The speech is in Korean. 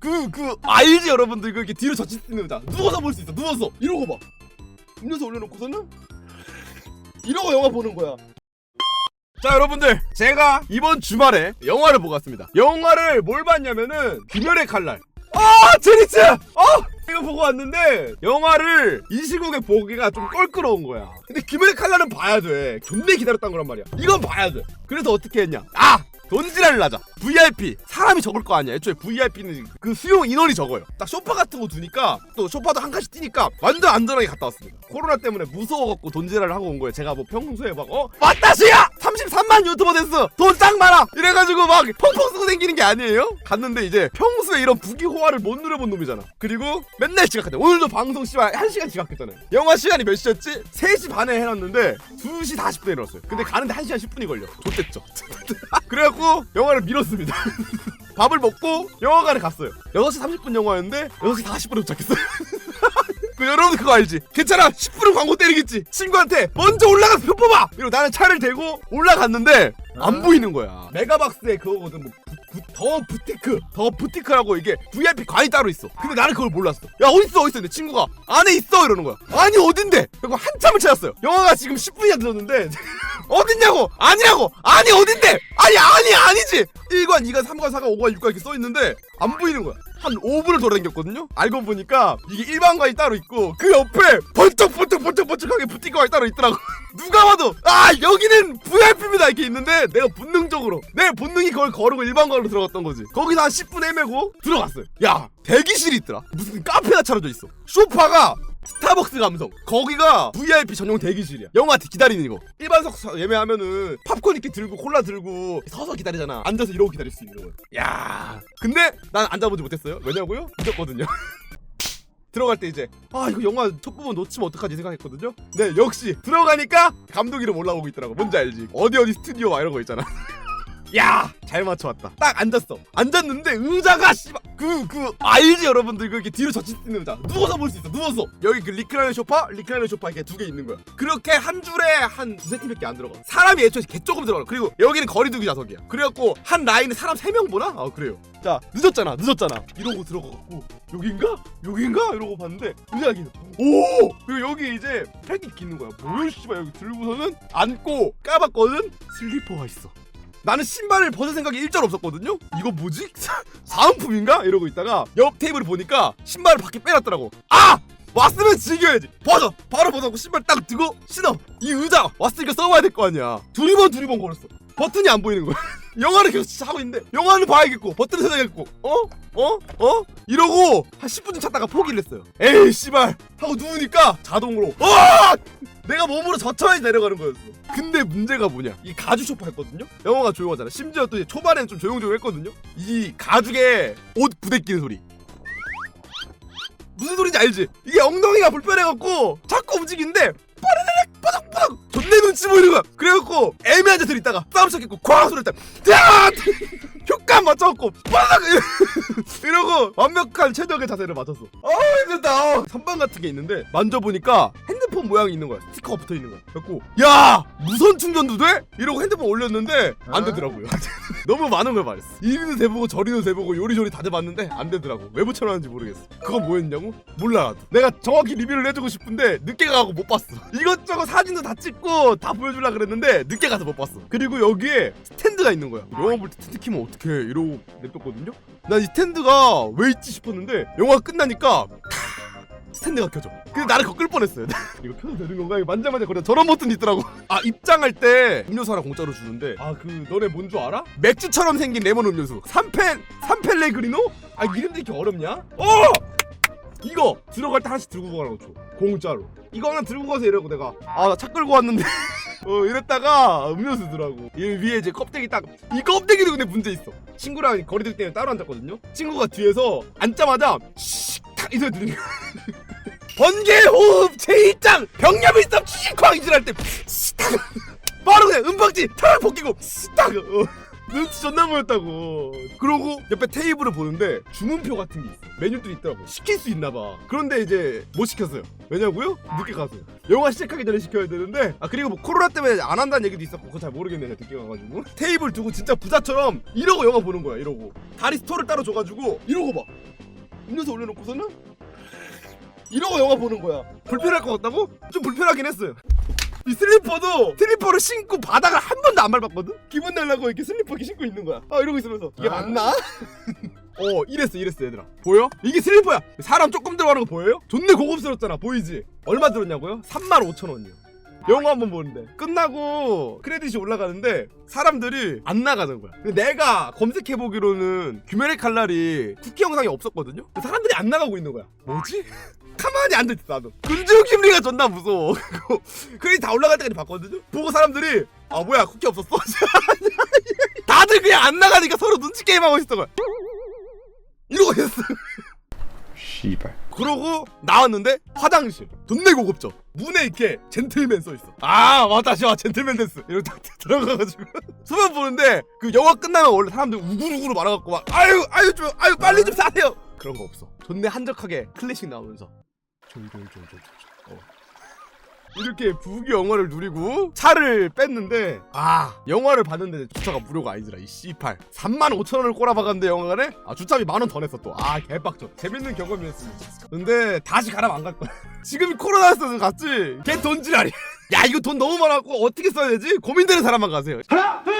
그, 그, 알지, 여러분들. 그 이렇게 뒤로 의자. 누워서 볼 수 있어, 누워서. 이러고 봐. 음료수 올려놓고서는 이러고 영화 보는 거야. 자, 여러분들. 제가 이번 주말에 영화를 보고 왔습니다. 영화를 뭘 봤냐면은, 귀멸의 칼날. 아, 제니츠! 아! 이거 보고 왔는데, 영화를 이 시국에 보기가 좀 껄끄러운 거야. 근데 귀멸의 칼날은 봐야 돼. 존내 기다렸단 거란 말이야. 이건 봐야 돼. 그래서 어떻게 했냐. 아! 돈지랄을 하자. VIP 사람이 적을 거 아니야. 애초에 VIP는 그 수용 인원이 적어요. 딱 소파 같은 거 두니까 또 소파도 한 칸씩 뛰니까 완전 안전하게 갔다 왔습니다. 코로나 때문에 무서워갖고 돈지랄을 하고 온 거예요. 제가 뭐 평소에 막 어? 맞다시야! 33만 유튜버 됐어! 돈 짱 많아! 이래가지고 막 펑펑 쓰고 다니는 게 아니에요? 갔는데 이제 평소에 이런 부귀호화를 못 누려본 놈이잖아. 그리고 맨날 지각했대. 오늘도 방송 시간 1시간 지각했잖아요. 영화 시간이 몇 시였지? 3시 반에 해놨는데 2시 40분에 일어났어요. 근데 가는데 1시간 10분이 걸려. 좋댔죠. 그래갖고 영화를 미뤘습니다. 밥을 먹고 영화관에 갔어요. 6시 30분 영화였는데 6시 40분에 도착했어요. 그 여러분 그거 알지? 괜찮아 10분은 광고 때리겠지. 친구한테 먼저 올라가서 표 뽑아! 이러고 나는 차를 대고 올라갔는데 안 보이는 거야. 메가박스에 그거거든 뭐 부- 부- 더 부티크 더 부티크라고 이게 VIP 관이 따로 있어. 근데 나는 그걸 몰랐어. 야 어딨어 어딨어? 내 친구가 안에 있어! 이러는 거야. 아니 어딘데? 그리고 한참을 찾았어요. 영화가 지금 10분이나 늦었는데 어딨냐고? 아니라고! 아니 어딘데? 아니 아니 아니지! 1관 2관 3관 4관 5관 6관 이렇게 써있는데 안 보이는 거야. 한 5분을 돌아다녔거든요? 알고 보니까 이게 일반관이 따로 있고 그 옆에 번쩍번쩍 번쩍번쩍하게 부티크관이 따로 있더라고. 누가 봐도 아 여기는 VIP 입니다 이렇게 있는데 내가 본능적으로 내 본능이 그걸 거르고 일반관으로 들어갔던 거지. 거기서 한 10분 헤매고 들어갔어요 야 대기실이 있더라. 무슨 카페가 차려져 있어. 소파가 스타벅스 감성. 거기가 VIP 전용 대기실이야. 영화 기다리는 이거. 일반석 서- 예매하면은 팝콘 이렇게 들고 콜라 들고 서서 기다리잖아. 앉아서 이러고 기다릴 수 있는 거야. 야 근데 난 앉아보지 못했어요. 왜냐고요? 늦었거든요 들어갈 때 이제 아 이거 영화 첫 부분 놓치면 어떡하지 생각했거든요? 네 역시 들어가니까 감독 이름 올라오고 있더라고. 뭔지 알지? 어디 어디 스튜디오 막 이런 거 있잖아 야! 잘 맞춰왔다. 딱 앉았어. 앉았는데 의자가 씨발 그 그 알지 여러분들? 그렇게 뒤로 젖힐 수 있는 의자. 누워서 볼 수 있어 누워서. 여기 그 리클라이너 소파? 리클라이너 소파 이렇게 두 개 있는 거야. 그렇게 한 줄에 한 두세 팀밖에 안 들어가. 사람이 애초에 개 조금 들어가. 그리고 여기는 거리두기 좌석이야. 그래갖고 한 라인에 사람 세명 보나? 아 그래요. 자 늦었잖아 늦었잖아. 이러고 들어가갖고 여긴가? 여긴가? 이러고 봤는데 있어 오! 그리고 여기 이제 팩이 있는 거야. 뭐야 씨발 여기 들고서는 앉고 까봤거든? 슬리퍼가 있어 나는 신발을 벗을 생각이 일절 없었거든요. 이거 뭐지? 사은품인가? 이러고 있다가 옆 테이블을 보니까 신발을 밖에 빼놨더라고. 아! 왔으면 즐겨야지. 벗어. 바로 벗어고 신발 딱 들고 신어. 이 의자 왔으니까 써봐야 될 거 아니야. 두리번 두리번 걸었어. 버튼이 안 보이는 거야. 영화를 계속 하고 있는데 영화는 봐야겠고 버튼을 찾아야겠고 어? 어? 어? 이러고 한 10분 찾다가 포기를 했어요. 에이 씨발 하고 누우니까 자동으로 어! 내가 몸으로 젖혀야지 내려가는 거였어. 근데 문제가 뭐냐? 이 가죽 소파였거든요. 영화가 조용하잖아. 심지어 또 초반에는 좀 조용조용했거든요. 이 가죽에 옷 부대끼는 소리. 무슨 소리인지 알지? 이게 엉덩이가 불편해갖고 자꾸 움직이는데 보이는 거야. 그래갖고 애매한 자세로 있다가 싸움 시작했고 쾅 소리 했다. 야! 효과 맞춰갖고 빠닥 이러고 완벽한 최적의 자세를 맞췄어. 아 힘들다. 선반 같은 게 있는데 만져보니까 핸드폰 모양이 있는 거야. 스티커가 붙어 있는 거야. 그래갖고 야 무선 충전도 돼? 이러고 핸드폰 올렸는데 안 되더라고요. 너무 많은 걸 말했어. 이리도 대보고 저리도 대보고 요리조리 다 돼봤는데 안 되더라고. 왜 붙여놨는지 모르겠어. 그건 뭐였냐고? 몰라. 내가 정확히 리뷰를 해주고 싶은데 늦게 가고 못 봤어. 이것저것 사진도 다 찍고 다 보여주려 그랬는데 늦게 가서 못 봤어. 그리고 여기에 스탠드가 있는 거야. 영화 볼 때 스탠드 키면 어떡해 이러고 냅뒀거든요. 난 이 스탠드가 왜 있지 싶었는데 영화 끝나니까 스탠드가 켜져. 근데 나를 거끌 뻔했어요. 이거 켜도 되는 건가? 이거 만져만져 거려 저런 버튼 있더라고. 아 입장할 때 음료수 하나 공짜로 주는데 아 그 너네 뭔 줄 알아? 맥주처럼 생긴 레몬 음료수. 삼펜 삼펠레그리노? 아 이름도 이렇게 어렵냐? 어! 이거 들어갈 때 하나씩 들고 가라고 줘. 공짜로. 이거 하나 들고 가서 이러고 내가 아 나 차 끌고 왔는데 어 이랬다가 음료수더라고. 이 위에 이제 껍데기 딱 이 껍데기도 근데 문제 있어. 친구랑 거리둘 때는 따로 앉았거든요. 친구가 뒤에서 앉자마자 씩탁 이 소리 들리는 거야. 번개 호흡 제2장 병렬 일섭 씩쾅 이질할 때 씩탁 바로 그냥 은박지 탁 벗기고 씩탁 어. 눈치 존나 보였다고. 그러고 옆에 테이블을 보는데 주문표 같은 게 있어. 메뉴들이 있더라고. 시킬 수 있나 봐. 그런데 이제 못 시켰어요. 왜냐고요? 늦게 가서 영화 시작하기 전에 시켜야 되는데 아 그리고 뭐 코로나 때문에 안 한다는 얘기도 있었고 그거 잘 모르겠네 내가 늦게 가가지고. 테이블 두고 진짜 부자처럼 이러고 영화 보는 거야 이러고. 다리 스토를 따로 줘가지고 이러고 봐 음료수 올려놓고서는 이러고 영화 보는 거야. 불편할 것 같다고? 좀 불편하긴 했어요 이 슬리퍼도 슬리퍼를 신고 바닥을 한 번도 안 밟았거든? 기분 내려고 이렇게 슬리퍼 이렇게 신고 있는 거야 아 이러고 있으면서 이게 맞나? 어 이랬어 이랬어 얘들아 보여? 이게 슬리퍼야 사람 조금 들어가는 거 보여요? 존내 고급스럽잖아 보이지? 얼마 들었냐고요? 35,000원이요 영화 한번 보는데. 끝나고 크레딧이 올라가는데 사람들이 안 나가는 거야. 근데 내가 검색해보기로는 규메릭 칼날이 쿠키 영상이 없었거든요? 사람들이 안 나가고 있는 거야. 뭐지? 가만히 앉아있어 나도. 군중 심리가 존나 무서워. 크레딧 다 올라갈 때까지 봤거든요? 보고 사람들이 아 뭐야 쿠키 없었어? 다들 그냥 안 나가니까 서로 눈치 게임하고 있었던 거야. 이러고 있었어 씨발. 그러고 나왔는데 화장실. 돈내 고급져. 문에 이렇게 젠틀맨 써있어. 아 맞다. 저 젠틀맨 됐어. 이러고 딱 들어가가지고 소변 보는데 그 영화 끝나면 원래 사람들 우글우글 말아갖고 막 아유 아유 좀 아유 빨리 좀 사세요. 그런 거 없어. 존내 한적하게 클래식 나오면서. 졸졸졸졸졸. 어. 이렇게 부귀 영화를 누리고 차를 뺐는데 아 영화를 봤는데 주차가 무료가 아니더라 이 씨팔. 3만 5천 원을 꼬라박았는데 영화관에? 아 주차비 만 원 더 냈어 또 아 개빡쳐. 재밌는 경험이었습니다 근데 다시 가라면 안 갈 거야. 지금 코로나였어서 갔지? 걔 돈지랄이 야. 이거 돈 너무 많았고 어떻게 써야 되지? 고민되는 사람만 가세요. 하나, 둘,